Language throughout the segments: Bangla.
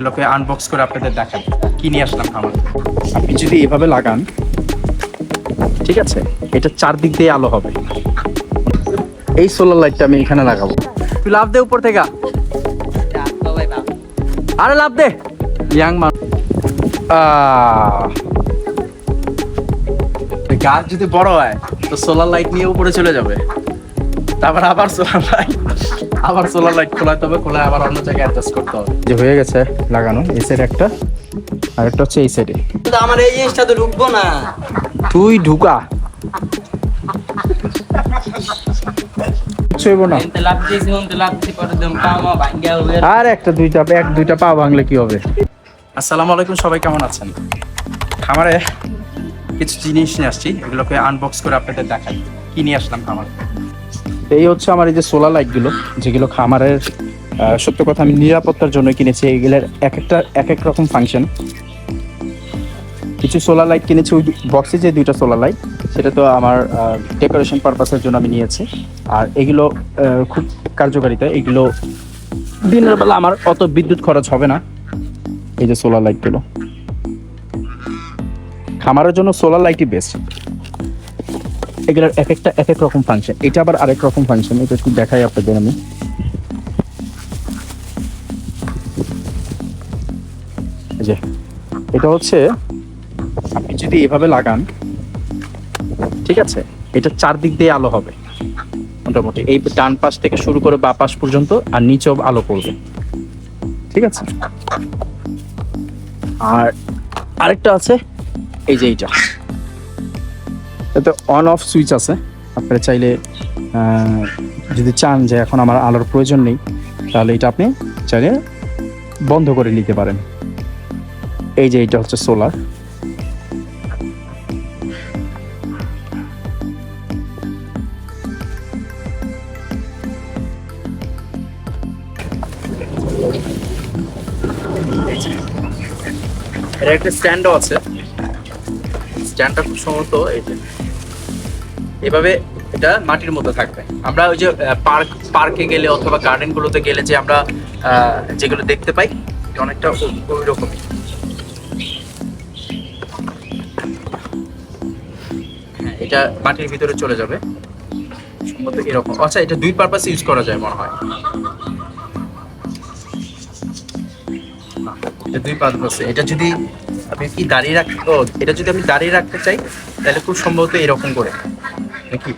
এগুলোকে আনবক্স করে আপনাদের দেখাই কি নিয়ে আসলাম খামার? আপনি যদি এভাবে লাগান ঠিক আছে এটা চারদিক দিয়ে আলো হবে। এই সোলার লাইটটা আমি এখানে লাগাবো। তুই লাভ দে উপর থেকে। আরে লাভ দে। ইয়াং মান গাছ যদি বড় হয় তো সোলার লাইট নিয়ে উপরে চলে যাবে। তারপর আবার সোলার লাইট আবার সোলার লাইট খোলাতে হবে খোলা আবার অন্য জায়গায় অ্যাডজাস্ট করতে হবে। যে হয়ে গেছে লাগানো এই সাইড একটা আর একটা হচ্ছে এই সাইডে কিন্তু আমার এই জিনিসটা তো ঢুকবো না। তুই ঢুকা। ছইব না। হয়ে আর একটা দুইটা এক দুইটা পা ভাঙলে কি হবে? আসসালামু আলাইকুম সবাই কেমন আছেন? খামারে কিছু জিনিস নিয়ে আসছি এগুলোকে আনবক্স করে আপনাদের দেখাই। কি নিয়ে আসলাম খামারে? এই হচ্ছে আমার এই যে সোলার লাইটগুলো যেগুলো খামারের সত্য কথা আমি নিরাপত্তার জন্য কিনেছি, এগুলোর এক একটা, এক এক রকম ফাংশন কিছু সোলার লাইট কিনেছি, ওই বক্সে যে দুইটা সোলার লাইট সেটা তো আমার ডেকোরেশন পারপাসের জন্য আমি নিয়েছি। আর এগুলো খুব কার্যকারিতা, এগুলো দিনের বেলা আমার অত বিদ্যুৎ খরচ হবে না, এই যে সোলার লাইটগুলো খামারের জন্য সোলার লাইটই বেস্ট এগুলোর এক একটা, এক এক রকম ফাংশন এটা আবার আরেক রকম ফাংশন এটা একটু দেখাই আপনাদের আমি। যে, এটা হচ্ছে, আপনি যদি এভাবে লাগান, ঠিক আছে, এটা চারদিক দিয়ে আলো হবে, মোটামুটি। এই ডান পাশ থেকে শুরু করে বা পাশ পর্যন্ত আর নিচেও আলো পড়বে, ঠিক আছে? আর আরেকটা আছে, এই যে এইটা। এতে অন অফ সুইচ আছে। আপনারা চাইলে যদি চান যে এখন আমার আলোর প্রয়োজন নেই, তাহলে এটা আপনি চাইলে বন্ধ করে নিতে পারেন। এই যে এটা হচ্ছে সোলার এর একটা স্ট্যান্ডও আছে। স্ট্যান্ডটা খুব সম্ভবত এই যে, এভাবে এটা মাটির মধ্যে থাকবে। আমরা ওই যে পার্ক, পার্কে গেলে অথবা গার্ডেন গুলোতে গেলে যে আমরা যেগুলো দেখতে পাই অনেকটা ওই রকমই হ্যাঁ এটা মাটির ভিতরে চলে যাবে। সম্ভবত এরকম। আচ্ছা এটা দুই পারপাসে ইউজ করা যায় মনে হয়। এটা দুই পারপাসে এটা যদি আপনি কি দাঁড়িয়ে রাখ, ও, এটা যদি আমি দাঁড়িয়ে রাখতে চাই, তাহলে খুব সম্ভবত এরকম করে। নাকি?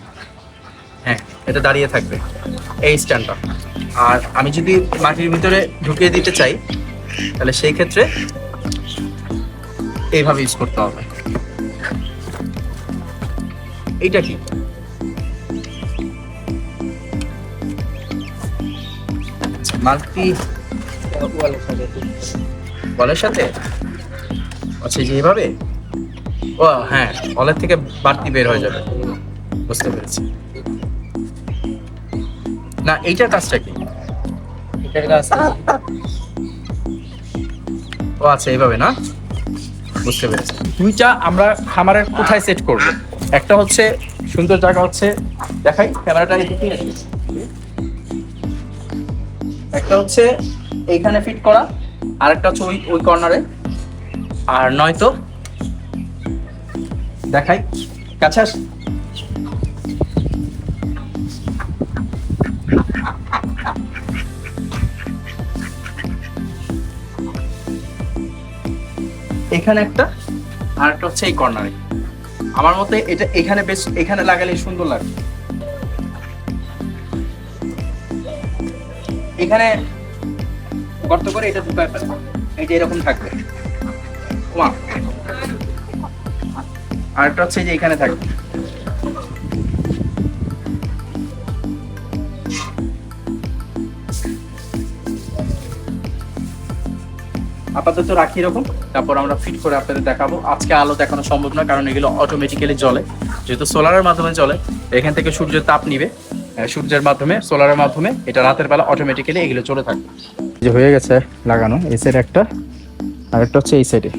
হ্যাঁ এটা দাঁড়িয়ে থাকবে। এই স্ট্যান্ডটা। আর আমি যদি মাটির ভিতরে ঢুকিয়ে দিতে চাই, তাহলে সেই ক্ষেত্রে এইভাবে ইউজ করতে হবে। এইটা কি? মাল্টি বলের সাথে? আচ্ছা যে এইভাবে ও হ্যাঁ বলের থেকে বাড়তি বের হয়ে যাবে। বুঝতে পেরেছি। না, এইটার কাজটা কি? কাছে ও আচ্ছা এইভাবে, না? বুঝতে পেরেছি। দুইটা আমরা খামারের কোথায় সেট করব? একটা হচ্ছে, সুন্দর জায়গা হচ্ছে, দেখাই, ক্যামেরাটা এদিকে। একটা হচ্ছে, এইখানে ফিট করা, আরেকটা হচ্ছে ওই ওই কর্নারে আর নয়তো দেখাই। কাছে আস। এখানে একটা, আর একটা হচ্ছে এই কর্নারে আমার মতে এটা এখানে বেশ, এখানে লাগালে সুন্দর লাগবে এখানে গর্ত করে এটা ঢুকায় ফেলব এইটা এরকম থাকবে। ওমা আর একটা হচ্ছে যে এখানে থাকবে। আপাতত রাখি এরকম, তারপর আমরা ফিট করে আপনাদের দেখাবো। আজকে আলো দেখানো সম্ভব না, কারণ এগুলো অটোমেটিক্যালি জ্বলে। যেহেতু সোলারের মাধ্যমে জ্বলে, এখান থেকে সূর্যের তাপ নিবে। সূর্যের মাধ্যমে সোলারের মাধ্যমে, এটা রাতের বেলা অটোমেটিক্যালি এগুলো চলে থাকবে। যে হয়ে গেছে লাগানো, এই সাইড একটা আর একটা হচ্ছে এই সাইডে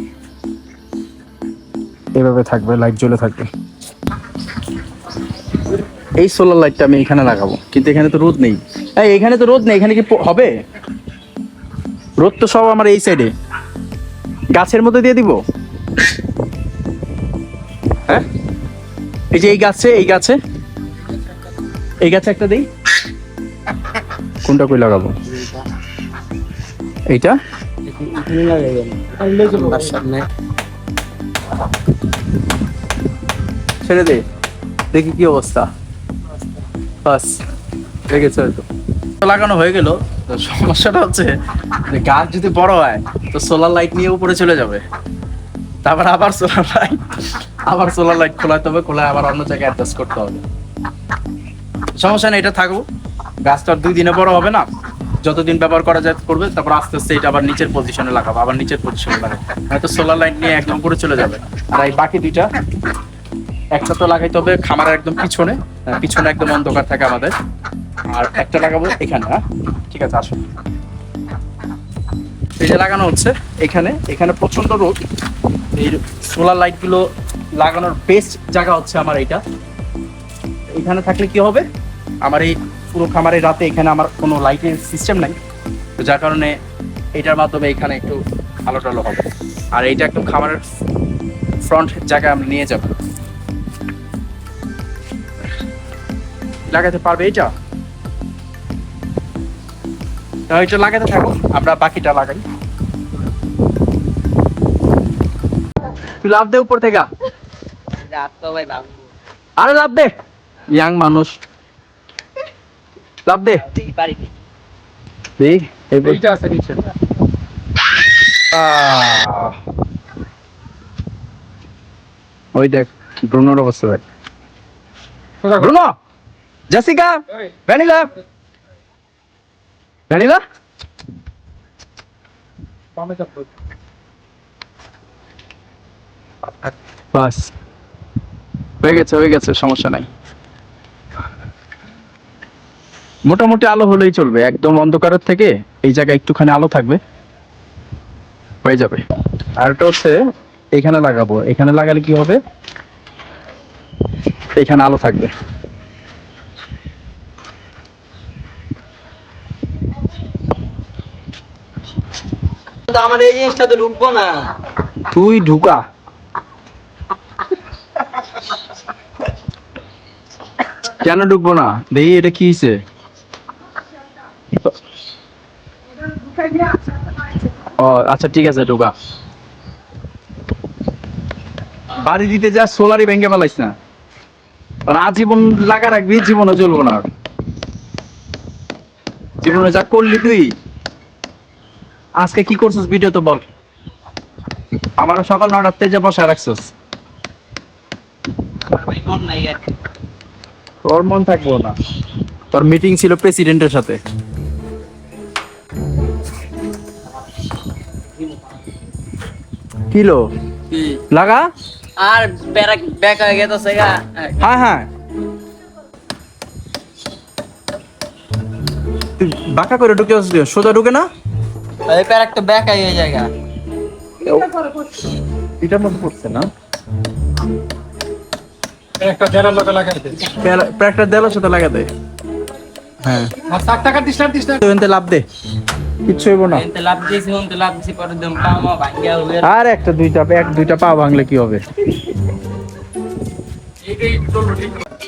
এভাবে থাকবে লাইট জ্বলে থাকবে। এই সোলার লাইটটা আমি এখানে লাগাবো কিন্তু এখানে তো রোদ নেই। এই এখানে তো রোদ নেই এখানে কি হবে? রোদ তো সব আমার এই সাইডে গাছের মধ্যে দিয়ে দিব? হ্যাঁ? এই যে এই গাছে এই গাছে। এই গাছে একটা দিই। কোনটা কই লাগাবো? এইটা? লাগাই ছেড়ে দে। দেখি কি অবস্থা। বাস হয়তো। লাগানো হয়ে গেল। সমস্যাটা হচ্ছে গাছ যদি বড় হয়, তো সোলার লাইট নিয়ে উপরে চলে যাবে। তারপর আবার সোলার লাইট আবার সোলার লাইট খোলাতে হবে খোলা আবার অন্য জায়গায় অ্যাডজাস্ট করতে হবে। সমস্যা নেই, এটা থাকব গাছটা দুই দিনে বড় হবে না। যতদিন ব্যবহার করা যায় করবে, তারপর আস্তে আস্তে এটা আবার নিচের পজিশনে লাগাবো, আবার নিচের পজিশনে লাগাবো। হয়তো সোলার লাইট নিয়ে একদম উপরে চলে যাবে। আর এই বাকি দুইটা, একটা তো লাগাইতে হবে খামারের একদম পিছনে পিছনে একদম অন্ধকার থাকে আমাদের। আর একটা লাগাবো এখানে হ্যাঁ? ঠিক আছে আসুন এই যে লাগানো হচ্ছে, এখানে এখানে প্রচণ্ড রোদ। এই সোলার লাইটগুলো লাগানোর বেস্ট জায়গা হচ্ছে আমার এইটা। এখানে থাকলে কি হবে? আমার এই পুরো খামারে রাতে এখানে আমার কোনো লাইটের সিস্টেম নাই। তো যার কারণে এটার মাধ্যমে এখানে একটু আলো টালো হবে। আর এইটা একদম খামারের ফ্রন্ট জায়গায় আমরা নিয়ে যাব। লাগাতে পারবে এটা তাহলে এটা লাগাতে থাকো আমরা বাকিটা লাগাই। লাভ দে উপর থেকে। আরে লাভ দে। ইয়াং মানুষ। লাভ দে। ওই দেখ ব্রুনোর অবস্থা দেখ। ব্রুনো! জেসিকা! ভ্যানিলা! ভ্যানিলা? বাস। হয়ে গেছে হয়ে গেছে সমস্যা নাই। মোটামুটি আলো হলেই চলবে একদম অন্ধকারের থেকে এই জায়গায় একটুখানি আলো থাকবে হয়ে যাবে। আর একটা হচ্ছে এখানে লাগাবো। এখানে লাগালে কি হবে? এখানে আলো থাকবে। আমার এই জিনিসটা তো ঢুকবো না। তুই ঢুকা। কেন ঢুকবো না? দেখি এটা কি হয়েছে ও আচ্ছা ঠিক আছে ঢুকা। বাড়ি দিতে যা সোলারই ভেঙে ফেলাইস না। আজীবন লাগা রাখবি জীবনে চলবো না জীবনে যা করলি তুই আজকে কি করছিস ভিডিও তো বল। আমার সকাল নটার তেজে বসা রাখছিস। তোর মন থাকব না। তোর মিটিং ছিল প্রেসিডেন্টের সাথে। কিলো? লাগা? আর ব্যাক ব্যাক হয়ে গেছে গা। হ্যাঁ হ্যাঁ। বাঁকা করে ঢুকে সোজা ঢুকে না? এই প্যার একটা ব্যাক হয়ে যায় গা। এটার মধ্যে পড়ছে না। একটা দেড় লোকে লাগাই দে। প্যাকটা দেওয়ার সাথে লাগা দে। হ্যাঁ। আর টাকা দিস না দিস না। তুই লাভ দে। কিচ্ছু হইব না। লাভ দিয়েছি হন্তে লাভ দিয়েছি পরে দিম পামা ভাঙ্গা হবে আর একটা দুইটা এক দুইটা পা ভাঙলে কি হবে?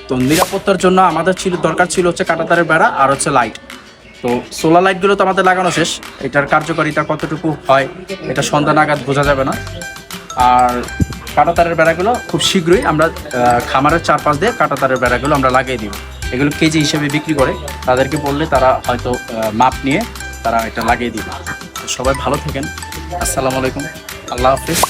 তো নিরাপত্তার জন্য আমাদের ছিল দরকার ছিল হচ্ছে কাঁটাতারের বেড়া আর হচ্ছে লাইট তো সোলার লাইটগুলো তো আমাদের লাগানো শেষ। এটার কার্যকারিতা কতটুকু হয় এটা সন্ধ্যা নাগাদ বোঝা যাবে না। আর কাঁটাতারের বেড়াগুলো খুব শীঘ্রই আমরা আহ, খামারের চারপাশ দিয়ে কাঁটাতারের বেড়াগুলো আমরা লাগিয়ে দিব। এগুলো কেজি হিসেবে বিক্রি করে। তাদেরকে বললে তারা হয়তো মাপ নিয়ে তারা এটা লাগিয়ে দিবে। সবাই ভালো থাকেন। আসসালামু আলাইকুম। আল্লাহ হাফিজ।